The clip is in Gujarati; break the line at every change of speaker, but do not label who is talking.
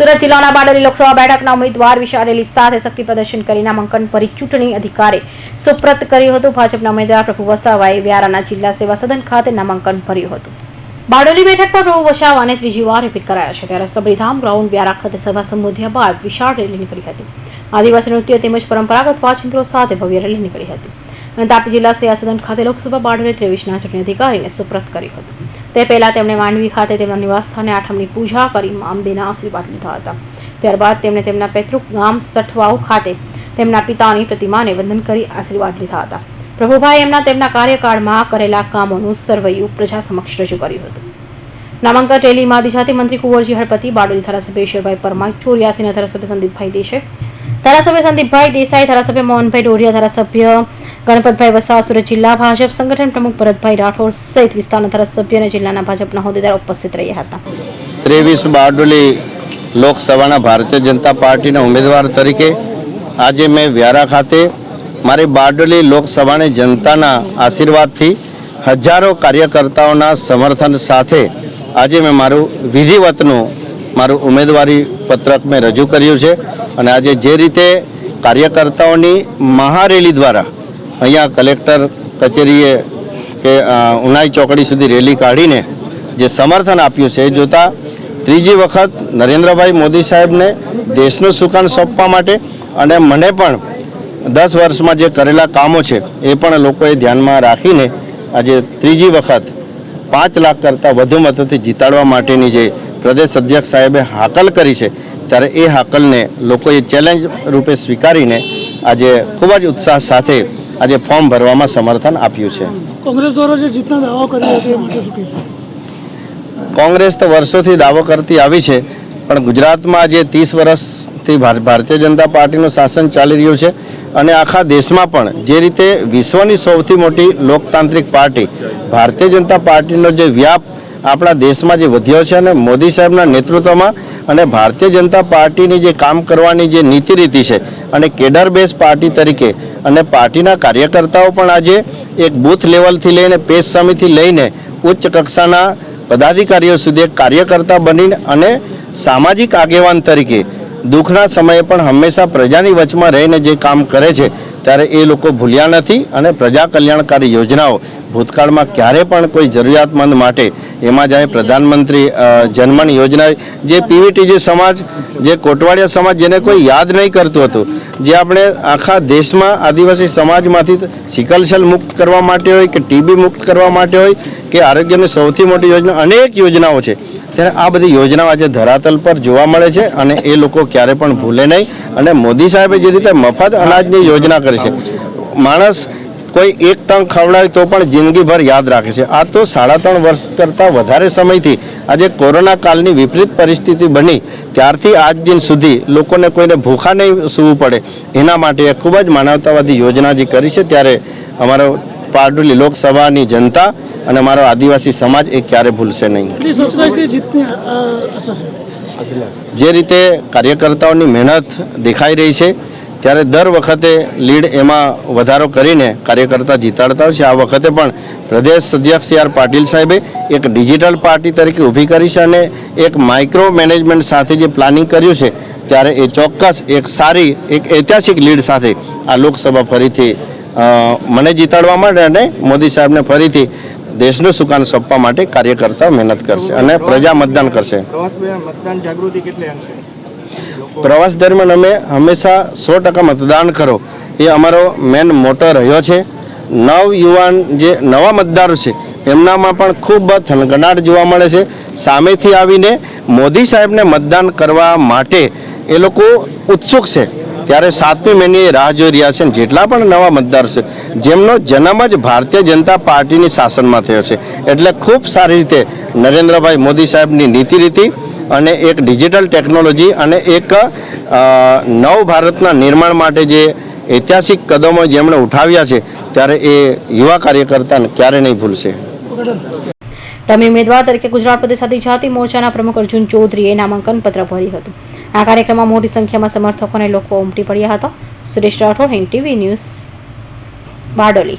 સુરત જિલ્લાના બારડોલી લોકસભા બેઠકના ઉમેદવાર વિશારેલી સાથે શક્તિ પ્રદર્શન કરી નામાંકન ભરી ચૂંટણી અધિકારે સુપ્રત કર્યું હતું. ભાજપના ઉમેદવાર પ્રભુ વસાવાએ વ્યારાના જિલ્લા સેવા સદન ખાતે નામાંકન ભર્યું હતું. બારડોલી બેઠક પર પ્રભુ વસાવાને ત્રીજી વાર રિપીટ કરાયા છે. ત્યારે સબરીધામ ગ્રાઉન્ડ વ્યારા ખાતે સભા સંબોધ્યા બાદ વિશાળ રેલી નીકળી હતી. આદિવાસી નૃત્ય તેમજ પરંપરાગત વાચિંત્રો સાથે ભવ્ય રેલી નીકળી હતી. તાપી જિલ્લા સિયાસદન ખાતે લોકસભા બારડોલી ત્રેવીસના ચૂંટણી અધિકારીને સુપ્રત કર્યું હતું. તે પહેલાં તેમણે માંડવી ખાતે તેમના નિવાસ સ્થાને આઠમની પૂજા કરી અંબેના આશીર્વાદ લીધા હતા. ત્યારબાદ તેમણે તેમના પૈતૃક ગામ સઠવાઉ ખાતે તેમના પિતાની પ્રતિમાને વંદન કરી આશીર્વાદ લીધા હતા. પ્રભુભાઈ એમના તેમના કાર્યકાળમાં કરેલા કામોનું સર્વૈયું પ્રજા સમક્ષ રજૂ કર્યું હતું. નામાંકન રેલીમાં આદિજાતિ મંત્રી કુંવરજી હળપતિ, બારડોલી ધારાસભ્ય ઈશ્વરભાઈ પરમાર, ચોર્યાસીના ધારાસભ્ય સંદીપભાઈ દેસાઈ ધારાસભ્ય સંદીપભાઈ દેસાઈ, ધારાસભ્ય મોહનભાઈ ડોરિયા, ધારાસભ્ય ગણપતભાઈ વસાવા સુરત જિલ્લા ભાજપ સંગઠન પ્રમુખ ભરતભાઈ રાઠોડ સહિત વિસ્તારના ધારાસભ્ય અને જિલ્લાના ભાજપના હોદ્દેદાર ઉપસ્થિત રહ્યા હતા.
ત્રેવીસ બારડોલી લોકસભાના ભારતીય જનતા પાર્ટીના ઉમેદવાર તરીકે આજે મેં વ્યારા ખાતે મારી બારડોલી લોકસભાની જનતાના આશીર્વાદથી હજારો કાર્યકર્તાઓના સમર્થન સાથે આજે મેં મારું વિધિવતનું મારું ઉમેદવારી પત્રક મેં રજૂ કર્યું છે. અને આજે જે રીતે કાર્યકર્તાઓની મહારેલી દ્વારા અહીંયા કલેક્ટર કચેરીએ કે ઉનાઈ ચોકડી સુધી રેલી કાઢીને જે સમર્થન આપ્યું છે એ જોતાં ત્રીજી વખત નરેન્દ્રભાઈ મોદી સાહેબને દેશનું સુકાન સોંપવા માટે અને મને પણ દસ વર્ષમાં જે કરેલા કામો છે એ પણ લોકોએ ધ્યાનમાં રાખીને આજે ત્રીજી વખત પાંચ લાખ કરતાં વધુ મતોથી જીતાડવા માટેની જે પ્રદેશ અધ્યક્ષ સાહેબે હાકલ કરી છે ત્યારે એ હાકલને લોકોએ ચેલેન્જ રૂપે સ્વીકારીને આજે ખૂબ જ ઉત્સાહ સાથે આજે ફોર્મ ભરવામાં સમર્થન આપ્યું છે.
કોંગ્રેસ દ્વારા જે જીતના દાવો કર્યો હતો એ માટે શું કહેશો?
કોંગ્રેસ તો વર્ષોથી દાવો કરતી આવી છે પણ ગુજરાતમાં જે ત્રીસ વર્ષથી ભાર- ભારતીય જનતા પાર્ટીનું શાસન ચાલી રહ્યું છે અને આખા દેશમાં પણ જે રીતે વિશ્વની સૌથી મોટી લોકતાંત્રિક પાર્ટી ભારતીય જનતા પાર્ટીનો જે વ્યાપ આપણા દેશમાં જે વધ્યો છે અને મોદી સાહેબના નેતૃત્વમાં અને ભારતીય જનતા પાર્ટીની જે કામ કરવાની જે નીતિ રીતિ છે અને કેડર બેઝ પાર્ટી તરીકે અને પાર્ટીના કાર્યકર્તાઓ પણ આજે એક બૂથ લેવલથી લઈને પેજ સમિતિ લઈને ઉચ્ચ કક્ષાના પદાધિકારીઓ સુધી એક કાર્યકર્તા બનીને અને સામાજિક આગેવાન તરીકે દુઃખના સમયે પણ હંમેશા પ્રજાની વચમાં રહીને જે કામ કરે છે ત્યારે એ લોકો ભૂલ્યા નથી અને પ્રજા કલ્યાણકારી યોજનાઓ ભૂતકાળમાં ક્યારે પણ કોઈ જરૂરિયાતમંદ માટે, એમાં જાય પ્રધાનમંત્રી જનમન યોજના, જે પીવીટી જે સમાજ, જે કોટવાડિયા સમાજ જેને કોઈ યાદ નહીં કરતું હતું, જે આપણે આખા દેશમાં આદિવાસી સમાજમાંથી સિકલસેલ મુક્ત કરવા માટે હોય કે ટીબી મુક્ત કરવા માટે હોય કે આરોગ્યની સૌથી મોટી યોજના અનેક યોજનાઓ છે. ત્યારે આ બધી યોજનાઓ આજે ધરાતલ પર જોવા મળે છે અને એ લોકો ક્યારે પણ ભૂલે નહીં. અને મોદી સાહેબે જે રીતે મફત અનાજની યોજના કરી છે, માણસ કોઈ એક ટંક ખવડાવે તો પણ જિંદગીભર યાદ રાખે છે. આ તો સાડા ત્રણ વર્ષ કરતાં વધારે સમયથી આજે કોરોના કાળની વિપરીત પરિસ્થિતિ બની. ત્યારથી આજ દિન સુધી લોકોને કોઈને ભૂખા નહીં સૂવું પડે. એના માટે ખૂબ જ માનવતાવાદી યોજના જે કરી છે, ત્યારે અમારો પારડોલી લોકસભાની જનતા અને મારો આદિવાસી સમાજ એ ક્યારે ભૂલશે નહીં. જે રીતે કાર્યકર્તાઓની મહેનત દેખાઈ રહી છે ત્યારે દર વખતે લીડ એમાં વધારો કરીને કાર્યકર્તા જીતાડતા હોય છે. આ વખતે પણ પ્રદેશ અધ્યક્ષ સી આર પાટીલ સાહેબે એક ડિજિટલ પાર્ટી તરીકે ઊભી કરી છે અને એક માઇક્રો મેનેજમેન્ટ સાથે જે પ્લાનિંગ કર્યું છે ત્યારે એ ચોક્કસ એક સારી એક ઐતિહાસિક લીડ સાથે આ લોકસભા ફરીથી મને જીતાડવા માટે અને મોદી સાહેબને ફરીથી દેશનું સુકાન સોંપવા માટે કાર્યકર્તા મહેનત કરશે અને પ્રજા મતદાન કરશે.
પ્રવાસ દરમિયાન
પ્રવાસ અમે હંમેશા સો ટકા મતદાન કરો. એ અમારો મેન મોટો રહ્યો છે. નવ યુવાન જે નવા મતદારો છે એમનામાં પણ ખૂબ થનગનાટ જોવા મળે છે. સામેથી આવીને મોદી સાહેબને મતદાન કરવા માટે એ લોકો ઉત્સુક છે. ત્યારે સાતમી મહિની રાહ જોઈ રહ્યા છે જેટલા પણ નવા મતદાર છે, જેમનો જન્મ જ ભારતીય જનતા પાર્ટીની શાસનમાં થયો છે. એટલે ખૂબ સારી રીતે નરેન્દ્રભાઈ મોદી સાહેબની નીતિ રીતિ અને એક ડિજિટલ ટેકનોલોજી અને એક નવ ભારતના નિર્માણ માટે જે ઐતિહાસિક કદમો જેમણે ઉઠાવ્યા છે, ત્યારે એ યુવા કાર્યકર્તાને ક્યારે નહીં ભૂલશે.
ડમી ઉમેદવાર તરીકે ગુજરાત પ્રદેશ આદિજાતિ મોરચાના પ્રમુખ અર્જુન ચૌધરીએ નામાંકન પત્ર ભર્યું હતું. આ કાર્યક્રમમાં મોટી સંખ્યામાં સમર્થકો અને લોકો ઉમટી પડ્યા હતા. Suresh Rathod Hind TV news, Bardoli.